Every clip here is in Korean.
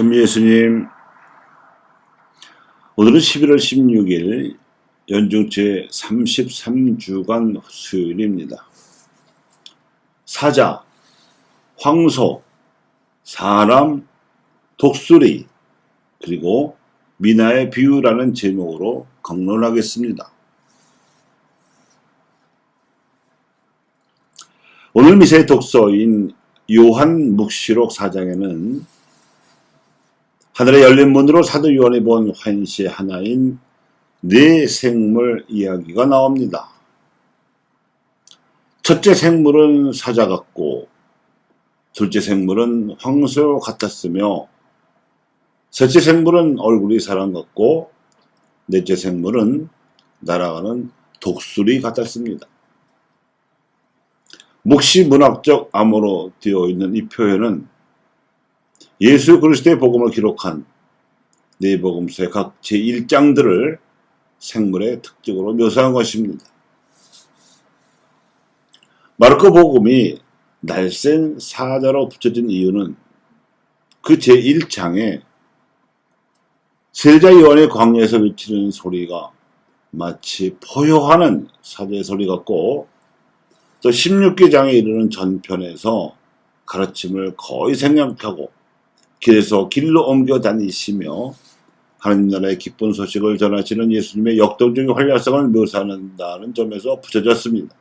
천미예수님, 오늘은 11월 16일 연중제 33주간 수요일입니다. 사자, 황소, 사람, 독수리, 그리고 미나의 비유라는 제목으로 강론하겠습니다. 오늘 미세 독서인 요한 묵시록 4장에는 하늘의 열린 문으로 사도 요한이 본 환시 하나인 네 생물 이야기가 나옵니다. 첫째 생물은 사자 같고 둘째 생물은 황소 같았으며 셋째 생물은 얼굴이 사람 같고 넷째 생물은 날아가는 독수리 같았습니다. 묵시 문학적 암호로 되어 있는 이 표현은 예수 그리스도의 복음을 기록한 네 복음서의 각 제1장들을 생물의 특징으로 묘사한 것입니다. 마르코 복음이 날쌘 사자로 붙여진 이유는 그 제1장에 세자 요한의 광야에서 외치는 소리가 마치 포효하는 사자의 소리 같고 또 16개장에 이르는 전편에서 가르침을 거의 생략하고 길에서 길로 옮겨 다니시며 하나님 나라의 기쁜 소식을 전하시는 예수님의 역동적인 활약성을 묘사한다는 점에서 붙여졌습니다.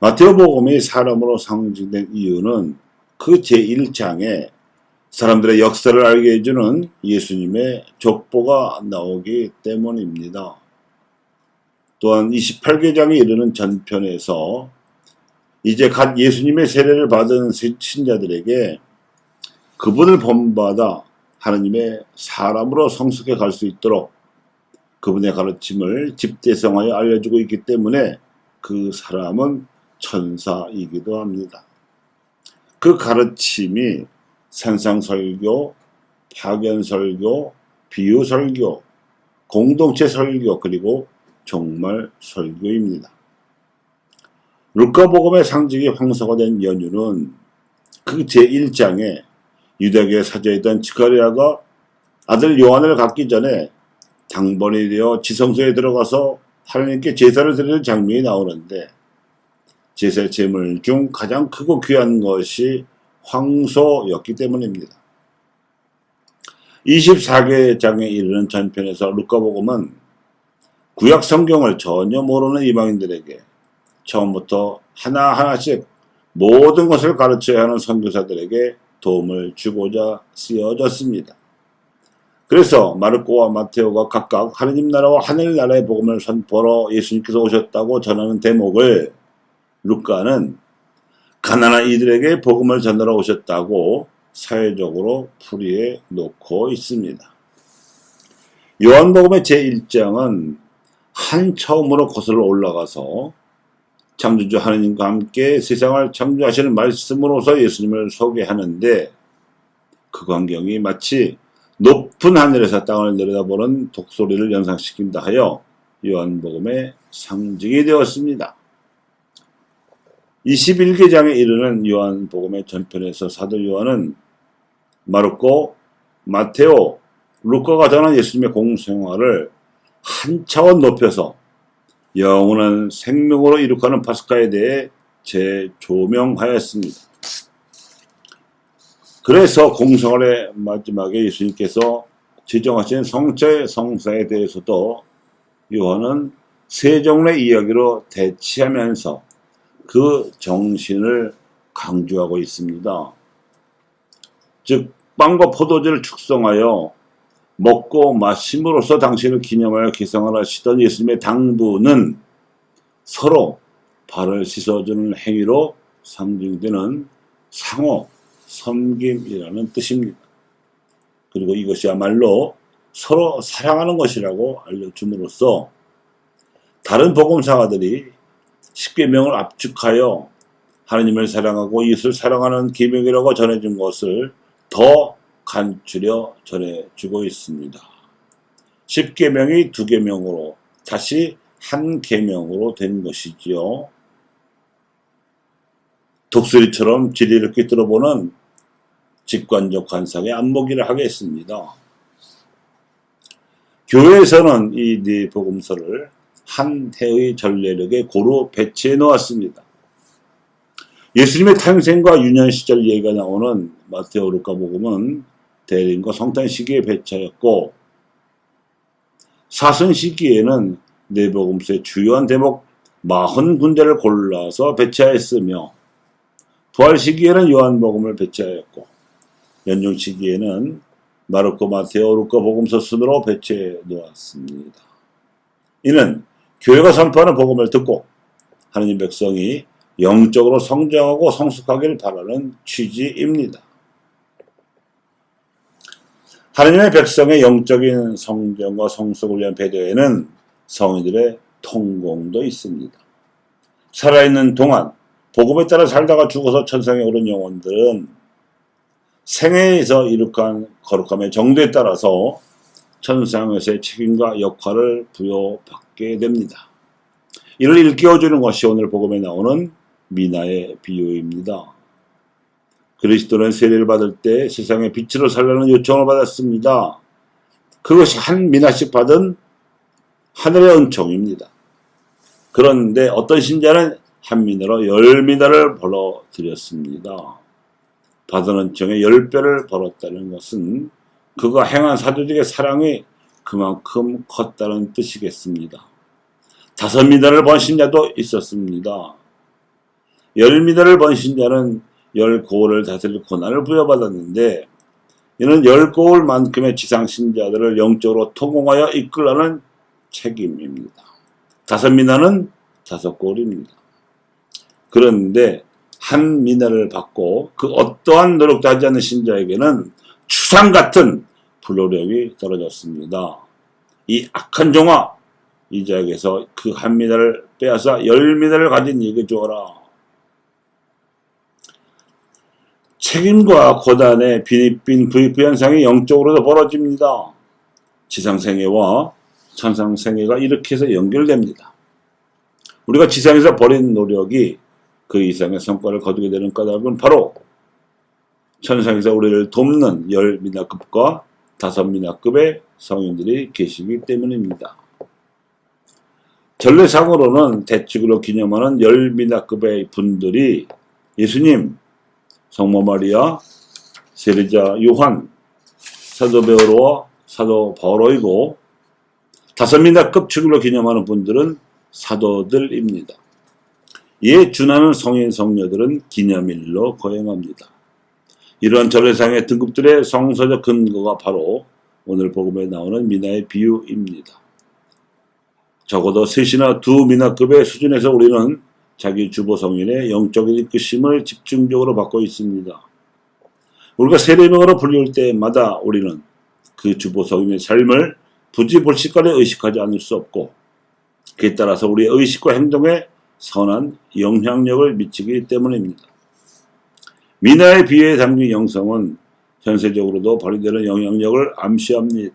마테오 복음이 사람으로 상징된 이유는 그 제1장에 사람들의 역사를 알게 해주는 예수님의 족보가 나오기 때문입니다. 또한 28개장에 이르는 전편에서 이제 갓 예수님의 세례를 받은 신자들에게 그분을 본받아 하나님의 사람으로 성숙해 갈 수 있도록 그분의 가르침을 집대성하여 알려주고 있기 때문에 그 사람은 천사이기도 합니다. 그 가르침이 산상설교, 파견설교, 비유설교, 공동체 설교, 그리고 종말 설교입니다. 루카복음의 상징이 황소가 된 연유는 그 제1장에 유대교에 사자이던 지카리아가 아들 요한을 갖기 전에 당번이 되어 지성소에 들어가서 하나님께 제사를 드리는 장면이 나오는데 제사 제물 중 가장 크고 귀한 것이 황소였기 때문입니다. 24개 장에 이르는 전편에서 루카복음은 구약 성경을 전혀 모르는 이방인들에게 처음부터 하나하나씩 모든 것을 가르쳐야 하는 선교사들에게 도움을 주고자 쓰여졌습니다. 그래서 마르코와 마테오가 각각 하느님 나라와 하늘 나라의 복음을 선포로 예수님께서 오셨다고 전하는 대목을 루카는 가난한 이들에게 복음을 전하러 오셨다고 사회적으로 풀이해 놓고 있습니다. 요한복음의 제1장은 한 처음으로 거슬러 올라가서 창조주 하느님과 함께 세상을 창조하시는 말씀으로서 예수님을 소개하는데 그 광경이 마치 높은 하늘에서 땅을 내려다보는 독소리를 연상시킨다 하여 요한복음의 상징이 되었습니다. 21개장에 이르는 요한복음의 전편에서 사도 요한은 마르코, 마테오, 루카가 전한 예수님의 공생활을 한 차원 높여서 영원한 생명으로 이룩하는 파스카에 대해 재조명하였습니다. 그래서 공성활의 마지막에 예수님께서 지정하신 성체 성사에 대해서도 요한은 세 종의 이야기로 대치하면서 그 정신을 강조하고 있습니다. 즉 빵과 포도주를 축성하여 먹고 마심으로써 당신을 기념하여 기상을 하시던 예수님의 당부는 서로 발을 씻어주는 행위로 상징되는 상호, 섬김이라는 뜻입니다. 그리고 이것이야말로 서로 사랑하는 것이라고 알려줌으로써 다른 복음사가들이 십계명을 압축하여 하나님을 사랑하고 이웃을 사랑하는 계명이라고 전해준 것을 더 간추려 전해주고 있습니다. 10계명이 2계명으로 다시 한 계명으로 된 것이지요. 독수리처럼 지리를 꿰뚫어보는 직관적 관상의 안목이라 하겠습니다. 교회에서는 이 네 복음서를 한 해의 전례력에 고루 배치해 놓았습니다. 예수님의 탄생과 유년 시절 얘기가 나오는 마테오 루카 복음은 대림과 성탄 시기에 배치하였고 사선 시기에는 네 복음서의 주요한 대목 40군데를 골라서 배치하였으며 부활 시기에는 요한복음을 배치하였고 연중 시기에는 마르코, 마테오, 루카 복음서 순으로 배치해 놓았습니다. 이는 교회가 선포하는 복음을 듣고 하느님 백성이 영적으로 성장하고 성숙하기를 바라는 취지입니다. 하느님의 백성의 영적인 성장과 성숙을 위한 배려에는 성인들의 통공도 있습니다. 살아있는 동안 복음에 따라 살다가 죽어서 천상에 오른 영혼들은 생애에서 이룩한 거룩함의 정도에 따라서 천상에서의 책임과 역할을 부여받게 됩니다. 이를 일깨워주는 것이 오늘 복음에 나오는 미나의 비유입니다. 그리스도는 세례를 받을 때 세상의 빛으로 살라는 요청을 받았습니다. 그것이 한 미나씩 받은 하늘의 은총입니다. 그런데 어떤 신자는 한 미나로 열 미나를 벌어들였습니다. 받은 은총의 열 배를 벌었다는 것은 그가 행한 사도직의 사랑이 그만큼 컸다는 뜻이겠습니다. 다섯 미나를 번 신자도 있었습니다. 열 미나를 번 신자는 열 고을을 다스릴 고난을 부여받았는데 이는 열 고을만큼의 지상 신자들을 영적으로 통공하여 이끌라는 책임입니다. 다섯 미나는 다섯 고을입니다. 그런데 한 미나를 받고 그 어떠한 노력도 하지 않는 신자에게는 추상 같은 불로력이 떨어졌습니다. 이 악한 종아 이 자에게서 그 한 미나를 빼앗아 열 미나를 가진 이에게 주어라. 책임과 고단의 비립빈 부익부 현상이 영적으로도 벌어집니다. 지상생애와 천상생애가 이렇게 해서 연결됩니다. 우리가 지상에서 벌인 노력이 그 이상의 성과를 거두게 되는 까닭은 바로 천상에서 우리를 돕는 열 미나급과 다섯 미나급의 성인들이 계시기 때문입니다. 전례상으로는 대축으로 기념하는 열 미나급의 분들이 예수님, 성모 마리아, 세리자 요한, 사도 베드로와 사도 바오로이고 다섯 미나급 축으로 기념하는 분들은 사도들입니다. 이에 준하는 성인 성녀들은 기념일로 거행합니다. 이러한 전례상의 등급들의 성서적 근거가 바로 오늘 복음에 나오는 미나의 비유입니다. 적어도 셋이나 두 미나급의 수준에서 우리는 자기 주보 성인의 영적인 이끄심을 집중적으로 받고 있습니다. 우리가 세례명으로 불릴 때마다 우리는 그 주보 성인의 삶을 부지불식간에 의식하지 않을 수 없고 그에 따라서 우리의 의식과 행동에 선한 영향력을 미치기 때문입니다. 미나의 비에 담긴 영성은 현세적으로도 발휘되는 영향력을 암시합니다.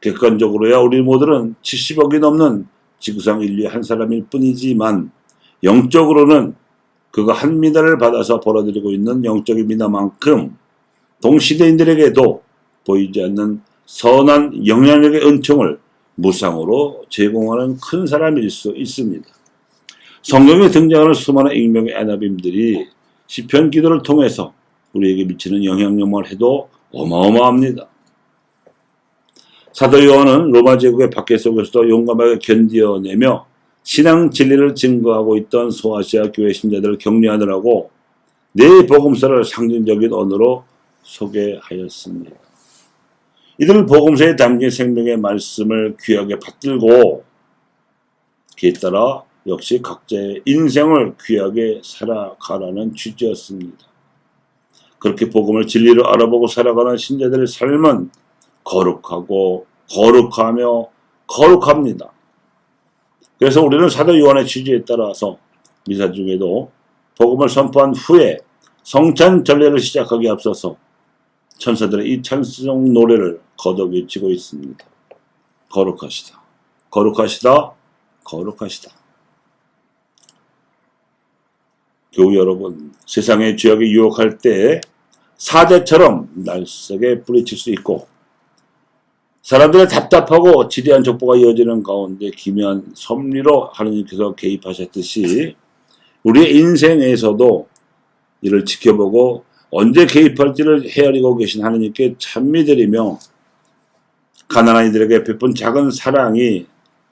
객관적으로야 우리 모두는 70억이 넘는 지구상 인류의 한 사람일 뿐이지만 영적으로는 그가 한 미나를 받아서 벌어들이고 있는 영적인 미나만큼 동시대인들에게도 보이지 않는 선한 영향력의 은총을 무상으로 제공하는 큰 사람일 수 있습니다. 성경에 등장하는 수많은 익명의 애나빔들이 시편 기도를 통해서 우리에게 미치는 영향력만 해도 어마어마합니다. 사도 요한은 로마 제국의 박해 속에서도 용감하게 견디어내며 신앙 진리를 증거하고 있던 소아시아 교회 신자들을 격려하느라고 네 복음서를 상징적인 언어로 소개하였습니다. 이들은 복음서에 담긴 생명의 말씀을 귀하게 받들고 그에 따라 역시 각자의 인생을 귀하게 살아가라는 취지였습니다. 그렇게 복음을 진리로 알아보고 살아가는 신자들의 삶은 거룩하고 거룩하며 거룩합니다. 그래서 우리는 사도 요한의 취지에 따라서 미사 중에도 복음을 선포한 후에 성찬 전례를 시작하기 앞서서 천사들의 이 찬송 노래를 거듭 외치고 있습니다. 거룩하시다. 거룩하시다. 거룩하시다. 교우 여러분, 세상의 죄악에 유혹할 때 사제처럼 날쌔게 뿌리칠 수 있고 사람들의 답답하고 지대한 족보가 이어지는 가운데 기묘한 섭리로 하느님께서 개입하셨듯이 우리의 인생에서도 이를 지켜보고 언제 개입할지를 헤아리고 계신 하느님께 찬미드리며 가난한 이들에게 베푼 작은 사랑이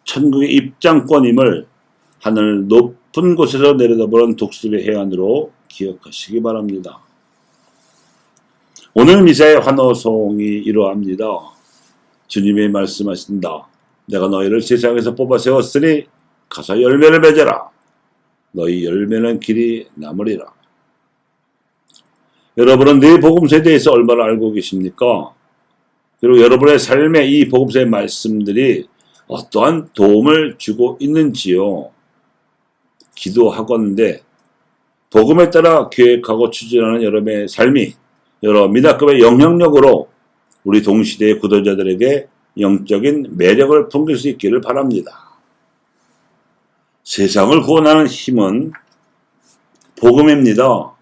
천국의 입장권임을 하늘 높은 곳에서 내려다보는 독수리 해안으로 기억하시기 바랍니다. 오늘 미사의 환호송이 이러합니다. 주님이 말씀하신다. 내가 너희를 세상에서 뽑아 세웠으니 가서 열매를 맺어라. 너희 열매는 길이 남으리라. 여러분은 내 복음서에 대해서 얼마나 알고 계십니까? 그리고 여러분의 삶에 이 복음서의 말씀들이 어떠한 도움을 주고 있는지요? 기도하건대 복음에 따라 계획하고 추진하는 여러분의 삶이 여러 미나급의 영향력으로 우리 동시대의 구도자들에게 영적인 매력을 풍길 수 있기를 바랍니다. 세상을 구원하는 힘은 복음입니다.